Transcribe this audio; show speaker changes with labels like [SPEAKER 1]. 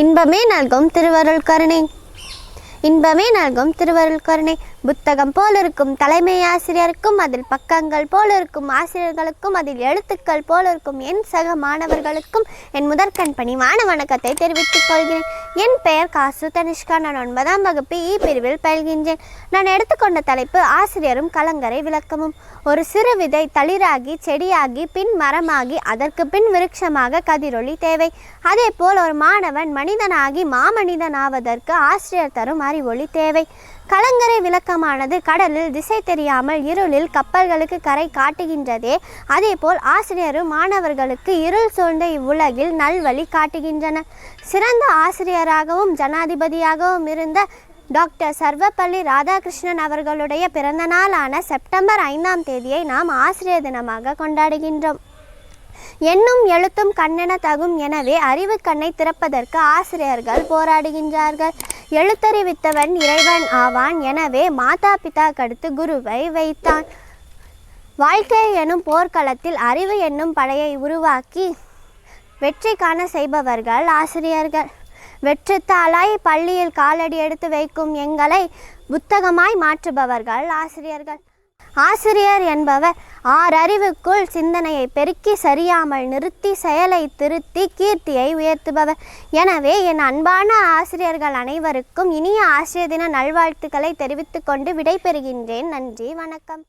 [SPEAKER 1] இன்பமே நல்கும் திருவருள் கருணை. இன்பமே நல்கும் திருவருள் கருணை. புத்தகம் போல் இருக்கும் தலைமை ஆசிரியருக்கும் அதில் பக்கங்கள் போல் இருக்கும் ஆசிரியர்களுக்கும் அதில் எழுத்துக்கள் போல் இருக்கும் என் சக மாணவர்களுக்கும் என் முதற்கண் பணிவான வணக்கத்தை தெரிவித்துக் கொள்கிறேன். என் பெயர் காசு தனிஷ்கா. நான் ஒன்பதாம் வகுப்பு இ பிரிவில் பயில்கின்றேன். நான் எடுத்துக்கொண்ட தலைப்பு ஆசிரியரும் கலங்கரை விளக்கமும். ஒரு சிறு விதை தளிராகி செடியாகி பின் மரமாகி அதற்கு பின் விருட்சமாக கதிரொளி தேவை. அதேபோல் ஒரு மாணவன் மனிதனாகி மாமனிதன் ஆவதற்கு ஆசிரியர் தரும் அறிவொளி தேவை. கலங்கரை விளக்கமானது கடலில் திசை தெரியாமல் இருளில் கப்பல்களுக்கு கரை காட்டுகின்றதே. அதேபோல் ஆசிரியரும் மாணவர்களுக்கு இருள் சூழ்ந்த இவ்வுலகில் நல்வழி காட்டுகின்றனர் சிறந்த ஆசிரியர் ஆசிரியராகவும் ஜனாதிபதியாகவும் இருந்த டாக்டர் சர்வப்பள்ளி ராதாகிருஷ்ணன் அவர்களுடைய பிறந்த நாளான செப்டம்பர் ஐந்தாம் தேதியை நாம் ஆசிரியர் தினமாக கொண்டாடுகின்றோம். எண்ணும் எழுத்தும் கண்ணென தகும் எனவே அறிவு கண்ணை திறப்பதற்கு ஆசிரியர்கள் போராடுகின்றார்கள். எழுத்தறிவித்தவன் இறைவன் ஆவான் எனவே மாதா பிதா கடுத்து குருவை வைத்தான். வாழ்க்கை எனும் போர்க்களத்தில் அறிவு என்னும் படையை உருவாக்கி வெற்றி காண செய்பவர்கள் ஆசிரியர்கள். வெற்றத்தாளாய் பள்ளியில் காலடி எடுத்து வைக்கும் எங்களை புத்தகமாய் மாற்றுபவர்கள் ஆசிரியர்கள். ஆசிரியர் என்பவர் ஆறறிவுக்குள் சிந்தனையை பெருக்கி சரியாமல் நிறுத்தி செயலை திருத்தி கீர்த்தியை உயர்த்துபவர். எனவே என் அன்பான ஆசிரியர்கள் அனைவருக்கும் இனிய ஆசிரியர் தின நல்வாழ்த்துக்களை தெரிவித்துக்கொண்டு விடைபெறுகின்றேன். நன்றி வணக்கம்.